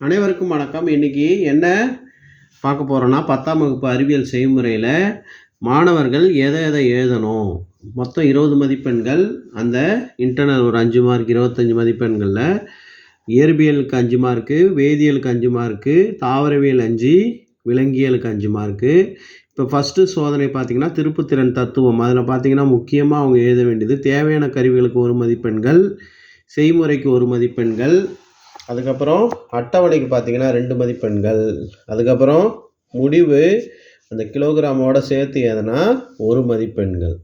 அனைவருக்கும் வணக்கம். இன்னைக்கு என்ன பார்க்க போகிறோன்னா பத்தாம் வகுப்பு அறிவியல் செய்முறையில் மாணவர்கள் எதை எதை எழுதணும்? மொத்தம் இருபது மதிப்பெண்கள். அந்த இன்டர்னல் ஒரு அஞ்சு மார்க் இருபத்தஞ்சி மதிப்பெண்களில் இயற்பியலுக்கு அஞ்சு மார்க்கு வேதியியலுக்கு அஞ்சு மார்க்கு தாவரவியல் அஞ்சு விலங்கியலுக்கு அஞ்சு மார்க்கு இப்போ ஃபஸ்ட்டு சோதனை பார்த்தீங்கன்னா திருப்புத்திறன் தத்துவம். அதில் பார்த்திங்கன்னா முக்கியமாக அவங்க எழுத வேண்டியது தேவையான கருவிகளுக்கு ஒரு மதிப்பெண்கள் செய்முறைக்கு ஒரு மதிப்பெண்கள் அதுக்கப்புறம் அட்டவணைக்கு பார்த்தீங்கன்னா ரெண்டு மதிப்பெண்கள். அதுக்கப்புறம் முடிவு அந்த கிலோகிராமோட சேர்த்து எதனா ஒரு மதிப்பெண்கள்.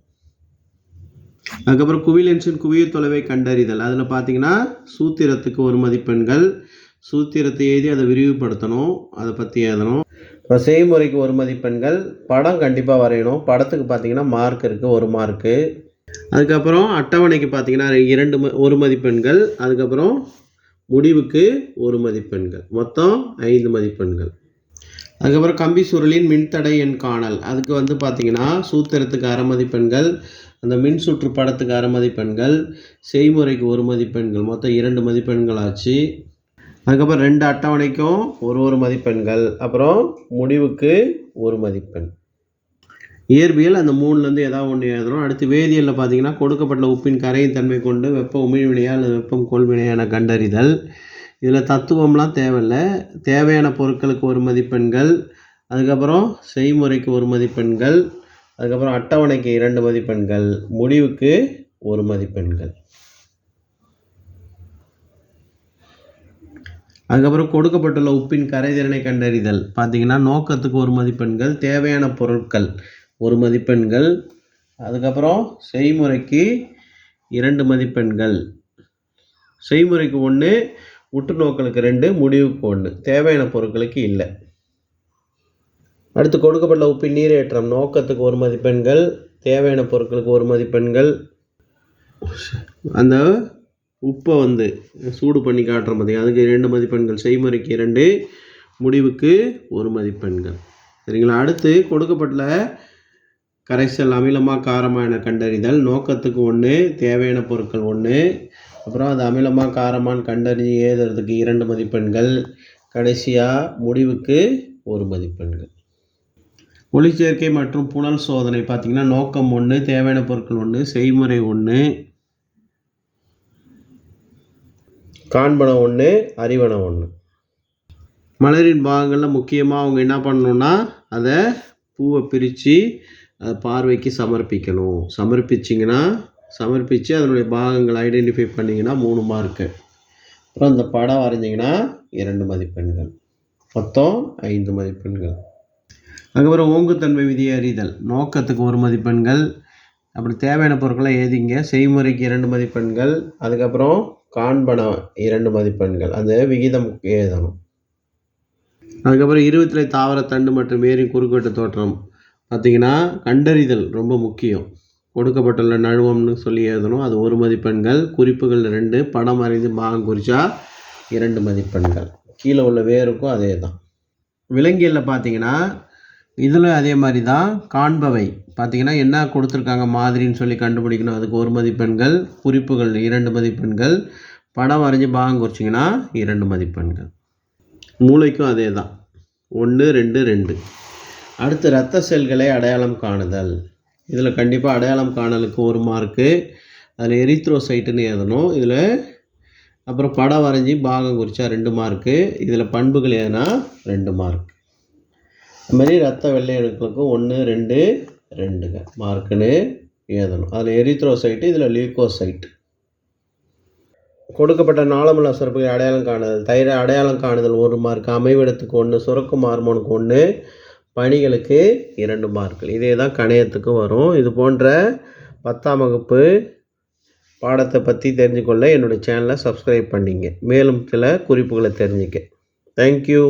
அதுக்கப்புறம் குவிலென்ஸின் குவிய தொலைவை கண்டறிதல். அதில் பார்த்தீங்கன்னா சூத்திரத்துக்கு ஒரு மதிப்பெண்கள். சூத்திரத்தை எழுதி அதை விரிவுபடுத்தணும். அதை பற்றி எழுதணும். அப்புறம் செய்முறைக்கு ஒரு மதிப்பெண்கள். படம் கண்டிப்பாக வரையணும். படத்துக்கு பார்த்தீங்கன்னா மார்க் இருக்குது ஒரு மார்க்கு. அதுக்கப்புறம் அட்டவணைக்கு பார்த்தீங்கன்னா இரண்டு ம ஒரு மதிப்பெண்கள். அதுக்கப்புறம் முடிவுக்கு ஒரு மதிப்பெண்கள். மொத்தம் ஐந்து மதிப்பெண்கள். அதுக்கப்புறம் கம்பி சுருளின் மின்தடை எண் காணல். அதுக்கு வந்து பார்த்திங்கன்னா சூத்திரத்துக்கு அரை மதிப்பெண்கள் அந்த மின் சுற்று படத்துக்கு அரை மதிப்பெண்கள் செய்முறைக்கு ஒரு மதிப்பெண்கள். மொத்தம் இரண்டு மதிப்பெண்கள் ஆச்சு. அதுக்கப்புறம் ரெண்டு அட்டவணைக்கும் ஒரு ஒரு மதிப்பெண்கள். அப்புறம் முடிவுக்கு ஒரு மதிப்பெண். இயற்பியல் அந்த மூணுலேருந்து ஏதாவது ஒன்று எழுதணும். அடுத்து வேதியியலில் பார்த்தீங்கன்னா கொடுக்கப்பட்ட உப்பின் கரையின் தன்மை கொண்டு வெப்ப உமிழ்வினையா அல்லது வெப்பம் கொள்வினையா என கண்டறிதல். இதில் தத்துவம்லாம் தேவையில்லை. தேவையான பொருட்களுக்கு ஒரு மதிப்பெண்கள் அதுக்கப்புறம் செய்முறைக்கு ஒரு மதிப்பெண்கள் அதுக்கப்புறம் அட்டவணைக்கு இரண்டு மதிப்பெண்கள் முடிவுக்கு ஒரு மதிப்பெண்கள் அதுக்கப்புறம் கொடுக்கப்பட்டுள்ள உப்பின் கரைதிறனை கண்டறிதல். பார்த்தீங்கன்னா நோக்கத்துக்கு ஒரு மதிப்பெண்கள் தேவையான பொருட்கள் ஒரு மதிப்பெண்கள். அதுக்கப்புறம் செய்முறைக்கு இரண்டு மதிப்பெண்கள். செய்முறைக்கு ஒன்று உற்றுநோக்கலுக்கு ரெண்டு முடிவுக்கு ஒன்று தேவையான பொருட்களுக்கு இல்லை. அடுத்து கொடுக்கப்பட்ட உப்பின் நீரேற்றம். நோக்கத்துக்கு ஒரு மதிப்பெண்கள் தேவையான பொருட்களுக்கு ஒரு மதிப்பெண்கள். அந்த உப்பை வந்து சூடு பண்ணி காட்டுற மாதிரி அதுக்கு இரண்டு மதிப்பெண்கள். செய்முறைக்கு இரண்டு முடிவுக்கு ஒரு மதிப்பெண்கள். சரிங்களா? அடுத்து கொடுக்கப்பட்ட கரைசல் அமிலமாக காரமாக என கண்டறிதல். நோக்கத்துக்கு ஒன்று தேவையான பொருட்கள் ஒன்று அப்புறம் அது அமிலமாக காரமான்னு கண்டறிஞ்சு எழுதுறதுக்கு இரண்டு மதிப்பெண்கள். கடைசியாக முடிவுக்கு ஒரு மதிப்பெண்கள். ஒளிச்சேர்க்கை மற்றும் புனல் சோதனை பார்த்திங்கன்னா நோக்கம் ஒன்று தேவையான பொருட்கள் ஒன்று செய்முறை ஒன்று காண்பனம் ஒன்று அறிவனம் ஒன்று மலரின் பாகங்களில் முக்கியமாக அவங்க என்ன பண்ணணுன்னா அதை பூவை பிரித்து பார்வைக்கு சமர்ப்பிக்கணும். சமர்ப்பிச்சிங்கன்னா சமர்ப்பித்து அதனுடைய பாகங்கள் ஐடென்டிஃபை பண்ணிங்கன்னா மூணு மார்க்கு அப்புறம் அந்த படம் வரைஞ்சிங்கன்னா இரண்டு மதிப்பெண்கள். மொத்தம் ஐந்து மதிப்பெண்கள். அதுக்கப்புறம் ஓங்குத்தன்மை விதியை அறிதல். நோக்கத்துக்கு ஒரு மதிப்பெண்கள். அப்படி தேவையான பொருட்களை எழுதிங்க. செய்முறைக்கு இரண்டு மதிப்பெண்கள். அதுக்கப்புறம் காண்பனம் இரண்டு மதிப்பெண்கள். அந்த விகிதம் எழுதணும். அதுக்கப்புறம் இருபத்திலே தாவர தண்டு மற்றும் ஏரின் குறுக்கோட்டு தோற்றம். பார்த்தீங்கன்னா கண்டறிதல் ரொம்ப முக்கியம். கொடுக்கப்பட்டுள்ள நழுவம்னு சொல்லி எழுதணும். அது ஒரு மதிப்பெண்கள் குறிப்புகள் ரெண்டு படம் அறிந்து பாகம் குறித்தா இரண்டு மதிப்பெண்கள். கீழே உள்ள வேருக்கும் அதே தான் விலங்கியலில் பார்த்தீங்கன்னா இதில் அதே மாதிரி தான் காண்பவை. பார்த்தீங்கன்னா என்ன கொடுத்துருக்காங்க மாதிரின்னு சொல்லி கண்டுபிடிக்கணும். அதுக்கு ஒரு மதிப்பெண்கள் குறிப்புகள் இரண்டு மதிப்பெண்கள் படம் வரைஞ்சி பாகம் குறிச்சிங்கன்னா இரண்டு மதிப்பெண்கள். மூளைக்கும் அதே தான் ஒன்று ரெண்டு ரெண்டு. அடுத்து இரத்த செல்களை அடையாளம் காணுதல். இதில் கண்டிப்பாக அடையாளம் காணலுக்கு ஒரு மார்க்கு அதில் எரித்ரோசைட்டுன்னு எழுதணும். இதில் அப்புறம் படம் வரைஞ்சி பாகம் குறித்தா ரெண்டு மார்க்கு இதில் பண்புகள் எதுனா ரெண்டு மார்க் அதுமாதிரி ரத்த வெள்ளை அணுக்களுக்கும் ஒன்று ரெண்டு ரெண்டுங்க. மார்க்குன்னு எழுதணும். அதில் எரித்ரோசைட்டு இதில் லியூக்கோசைட் கொடுக்கப்பட்ட நாளமுள்ள சுரப்புகளை அடையாளம் காணுதல். தைர அடையாளம் காணுதல் ஒரு மார்க் அமைவிடத்துக்கு ஒன்று சுரக்கும் ஹார்மோனுக்கு ஒன்று பணிகளுக்கு இரண்டு மார்க்கள் இதே தான் கணையத்துக்கும் வரும். இது போன்ற பத்தாம் வகுப்பு பாடத்தை பற்றி தெரிஞ்சுக்கொள்ள என்னுடைய சேனலை சப்ஸ்கிரைப் பண்ணிங்க. மேலும் சில குறிப்புகளை தெரிஞ்சுக்க. தேங்க்யூ